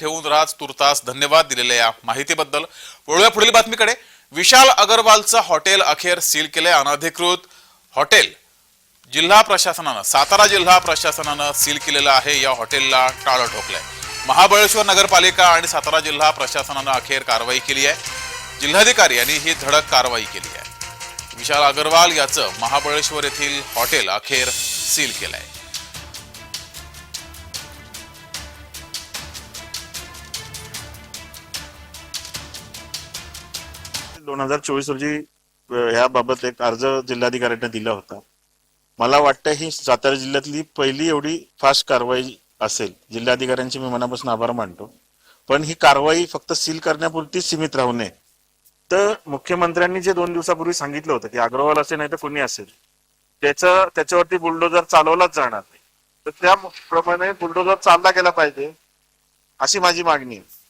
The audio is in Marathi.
ठेवून राज तुर्तास धन्यवाद दिलेल्या या माहितीबद्दल. वळूया पुढील बातमीकडे. विशाल अगरवालचं हॉटेल अखेर सील केले अनधिकृत हॉटेल जिल्हा प्रशासनानं सातारा जिल्हा प्रशासनानं सील केलेलं आहे. या हॉटेलला टाळं ठोकलंय. महाबळेश्वर नगरपालिका आणि सातारा जिल्हा प्रशासनानं अखेर कारवाई केली आहे. जिल्हाधिकारी यांनी ही धडक कारवाई केली आहे. विशाल अगरवाल याचं महाबळेश्वर येथील हॉटेल अखेर सील केलंय. दोन हजार चोवीस रोजी ह्याबाबत एक अर्ज जिल्हाधिकाऱ्यांना दिला होता. मला वाटतं ही सातारा जिल्ह्यातली पहिली एवढी फास्ट कारवाई असेल. जिल्हाधिकाऱ्यांचे मी मनापासून आभार मानतो. पण ही कारवाई फक्त सील करण्यापुरती सीमित राहू नये. तर मुख्यमंत्र्यांनी जे दोन दिवसापूर्वी सांगितलं होतं की अग्रवाल असेल नाही तर कोणी असेल. त्याचं त्याच्यावरती बुलडोजर चालवलाच जाणार नाही. तर त्याप्रमाणे बुलडोजर चालला गेला पाहिजे अशी माझी मागणी आहे.